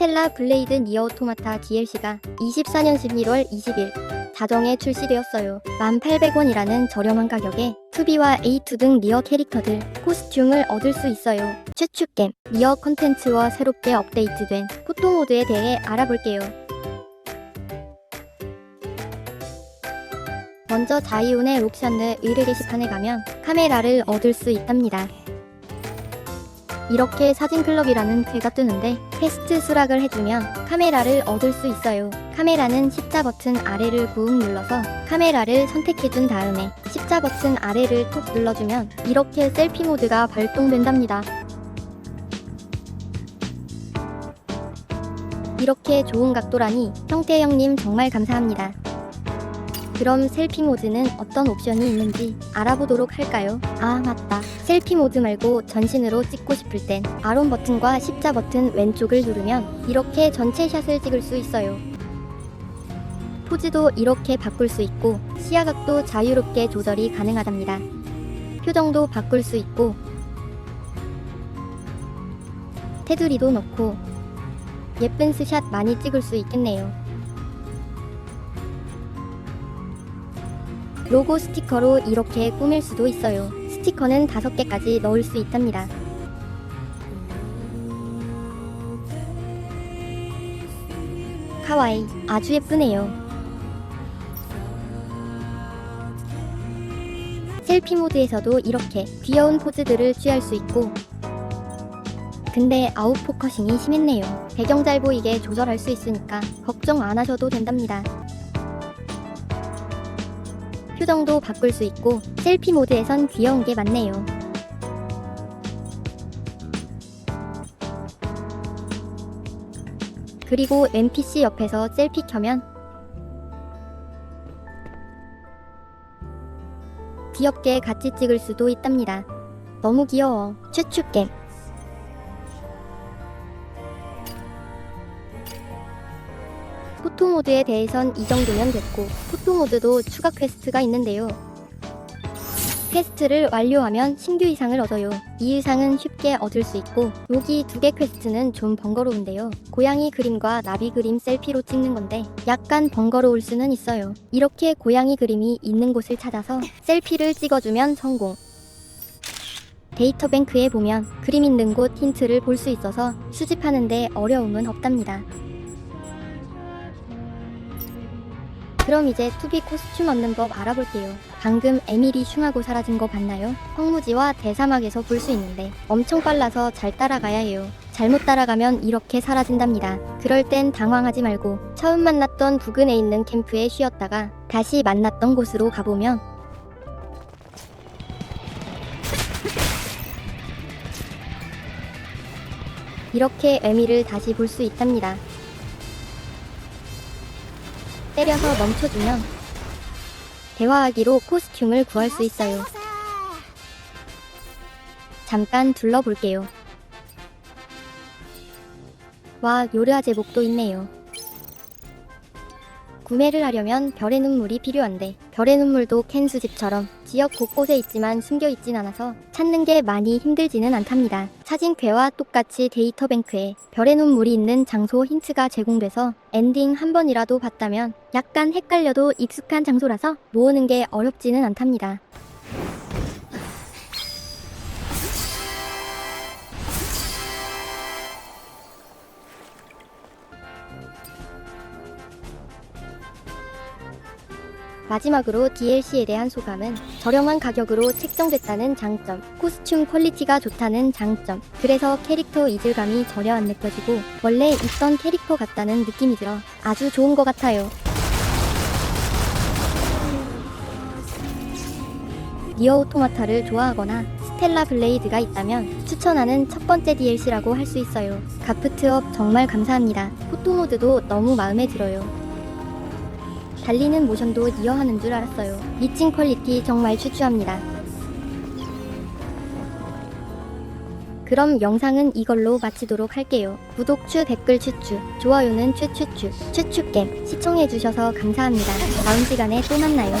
스텔라 블레이드 니어 오토마타 DLC가 24년 11월 20일 자정에 출시되었어요. 1,800원이라는 저렴한 가격에 2B와 A2 등 리어 캐릭터들, 코스튬을 얻을 수 있어요. 최축겜, 리어 컨텐츠와 새롭게 업데이트된 포토 모드에 대해 알아볼게요. 먼저 자이온의 록션느 의뢰 게시판에 가면 카메라를 얻을 수 있답니다. 이렇게 사진클럽이라는 괴가 뜨는데 테스트 수락을 해주면 카메라를 얻을 수 있어요. 카메라는 십자 버튼 아래를 꾹 눌러서 카메라를 선택해준 다음에 십자 버튼 아래를 톡 눌러주면 이렇게 셀피 모드가 발동된답니다. 이렇게 좋은 각도라니 형태형님 정말 감사합니다. 그럼 셀피 모드는 어떤 옵션이 있는지 알아보도록 할까요? 아 맞다. 셀피 모드 말고 전신으로 찍고 싶을 땐 아론 버튼과 십자 버튼 왼쪽을 누르면 이렇게 전체 샷을 찍을 수 있어요. 포즈도 이렇게 바꿀 수 있고 시야 각도 자유롭게 조절이 가능하답니다. 표정도 바꿀 수 있고 테두리도 넣고 예쁜 스샷 많이 찍을 수 있겠네요. 로고 스티커로 이렇게 꾸밀 수도 있어요. 스티커는 5개까지 넣을 수 있답니다. 카와이 아주 예쁘네요. 셀피 모드에서도 이렇게 귀여운 포즈들을 취할 수 있고 근데 아웃 포커싱이 심했네요. 배경 잘 보이게 조절할 수 있으니까 걱정 안 하셔도 된답니다. 표정도 바꿀 수 있고 셀피 모드에선 귀여운 게 많네요. 그리고 NPC 옆에서 셀피 켜면 귀엽게 같이 찍을 수도 있답니다. 너무 귀여워. 최축겜. 모드에 대해선 이 정도면 됐고 포토 모드도 추가 퀘스트가 있는데요. 퀘스트를 완료하면 신규 의상을 얻어요. 이 의상은 쉽게 얻을 수 있고 여기 두 개 퀘스트는 좀 번거로운데요. 고양이 그림과 나비 그림 셀피로 찍는 건데 약간 번거로울 수는 있어요. 이렇게 고양이 그림이 있는 곳을 찾아서 셀피를 찍어주면 성공. 데이터 뱅크에 보면 그림 있는 곳 힌트를 볼 수 있어서 수집하는데 어려움은 없답니다. 그럼 이제 투비 코스튬 얻는 법 알아볼게요. 방금 에밀이 슝하고 사라진 거 봤나요? 황무지와 대사막에서 볼 수 있는데 엄청 빨라서 잘 따라가야 해요. 잘못 따라가면 이렇게 사라진답니다. 그럴 땐 당황하지 말고 처음 만났던 부근에 있는 캠프에 쉬었다가 다시 만났던 곳으로 가보면 이렇게 에밀을 다시 볼 수 있답니다. 때려서 멈춰주면 대화하기로 코스튬을 구할 수 있어요. 잠깐 둘러볼게요. 와, 요르아 제복도 있네요. 구매를 하려면 별의 눈물이 필요한데 별의 눈물도 캔 수집처럼 지역 곳곳에 있지만 숨겨 있진 않아서 찾는 게 많이 힘들지는 않답니다. 사진괴와 똑같이 데이터뱅크에 별의 눈물이 있는 장소 힌트가 제공돼서 엔딩 한 번이라도 봤다면 약간 헷갈려도 익숙한 장소라서 모으는 게 어렵지는 않답니다. 마지막으로 DLC에 대한 소감은 저렴한 가격으로 책정됐다는 장점, 코스튬 퀄리티가 좋다는 장점, 그래서 캐릭터 이질감이 전혀 안 느껴지고 원래 있던 캐릭터 같다는 느낌이 들어 아주 좋은 것 같아요. 니어 오토마타를 좋아하거나 스텔라 블레이드가 있다면 추천하는 첫 번째 DLC라고 할 수 있어요. 가프트업 정말 감사합니다. 포토모드도 너무 마음에 들어요. 달리는 모션도 이어하는 줄 알았어요. 미친 퀄리티 정말 추추합니다. 그럼 영상은 이걸로 마치도록 할게요. 구독 추 댓글 추추, 좋아요는 추추추, 추추겜 시청해주셔서 감사합니다. 다음 시간에 또 만나요.